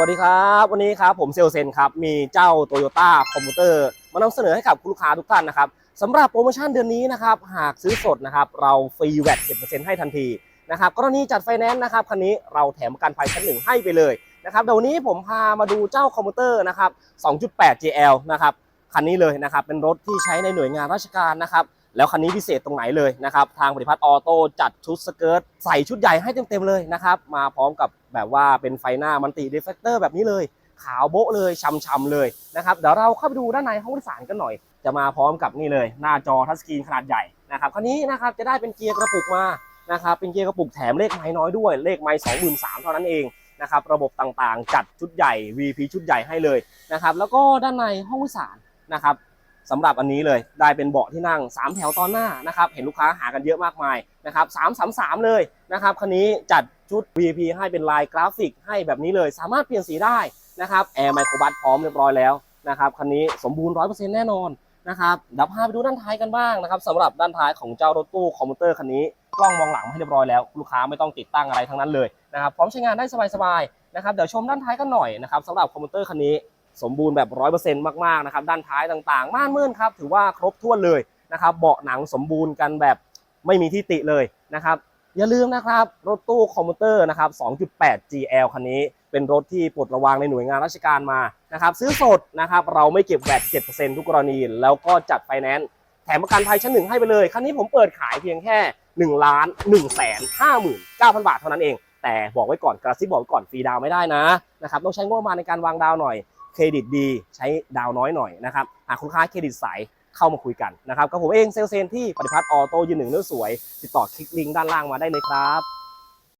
วัสดีครับ วันนี้ครับผมเซลเซนครับ มีเจ้า Toyota คอมพิวเตอร์มานำเสนอให้กับคุณลูกค้าทุกท่านนะครับสำหรับโปรโมชั่นเดือนนี้นะครับ หากซื้อสดนะครับ เราฟรีแวด7%ให้ทันทีนะครับกรณีจัดไฟแนนซ์นะครับ คันนี้เราแถมประกันภัยชั้นหนึ่งให้ไปเลยนะครับเดี๋ยวนี้ผมพามาดูเจ้าคอมพิวเตอร์นะครับ 2.8 JL นะครับคันนี้เลยนะครับเป็นรถที่ใช้ในหน่วยงานราชการนะครับ แล้วคันนี้พิเศษตรงไหนเลยนะครับ ทางบริพัตรออโต้จัดชุดสเกิร์ตใส่ชุดใหญ่ให้เต็มๆเลยนะครับ มาพร้อมกับแบบว่าเป็นไฟหน้ามันติเดฟเฟกเตอร์แบบนี้เลย ขาวโบ๊ะเลยช่ำๆเลยนะครับ เดี๋ยวเราเข้าไปดูด้านในห้องโดยสารกันหน่อย จะมาพร้อมกับนี่เลย หน้าจอทัชสกรีนขนาดใหญ่นะครับคันนี้นะครับจะได้เป็นเกียร์กระปุกมานะครับเป็นเกียร์กระปุกแถมเลขไม้น้อยด้วยเลขไม้สองหมื่นสามเท่านั้นเองนะครับระบบต่างๆ จัดชุดใหญ่ VP ชุดใหญ่ให้เลยนะครับแล้วก็ด้านในห้องโดยสารนะครับ สำหรับอันนี้เลยได้เป็นเบาะที่นั่ง 3 แถวตอนหน้านะครับเห็นลูกค้าหากันเยอะมากมายนะครับ3 3 3เลยนะครับคันนี้จัดชุด VIP ให้เป็นลายกราฟิกให้แบบนี้เลย สามารถเปลี่ยนสีได้นะครับแอร์ไมโครบัสพร้อมเรียบร้อยแล้วนะครับคันนี้สมบูรณ์100%แน่นอนนะครับเดี๋ยวพาไปดูด้านท้ายกันบ้างนะครับสำหรับด้านท้ายของเจ้ารถตู้คอมพิวเตอร์คันนี้กล้องมองหลังให้เรียบร้อยแล้วลูกค้าไม่ต้องติดตั้งอะไรทั้งนั้นเลยนะครับพร้อมใช้งานได้สบายๆนะครับเดี๋ยวชมด้านท้ายกันหน่อยนะครับสำหรับคอมพิวเตอร์คันนี้ สมบูรณ์แบบร้อยเปอร์เซ็นต์มากๆนะครับด้านท้ายต่างๆ ม่านมืดครับถือว่าครบถ้วนเลยนะครับเบาะหนังสมบูรณ์กันแบบไม่มีที่ติเลยนะครับอย่าลืมนะครับรถตู้คอมพิวเตอร์นะครับ 2.8 GL คันนี้เป็นรถที่ปลดระวางในหน่วยงานราชการมานะครับซื้อสดนะครับเราไม่เก็บแวด7%ทุกกรณี แล้วก็จัดไฟแนนซ์แถมประกันภัยชั้นหนึ่งให้ไปเลย คันนี้ผมเปิดขายเพียงแค่1ล้าน1แสน59,000 บาทเท่านั้นเอง แต่บอกไว้ก่อนกระซิบบอกไว้ก่อนฟรีดาวไม่ได้นะนะครับต้องใช้งบประมาณในการวางดาวหน่อย เครดิตดี ใช้ดาวน้อยหน่อยนะครับหากคุณค้าเครดิตใสเข้ามาคุยกันนะครับกับผมเองเซลเซนที่ปฏิพัฒน์ออโต้ยืนหนึ่งเนื้อสวย ติดต่อคลิกลิงก์ด้านล่างมาได้เลยครับ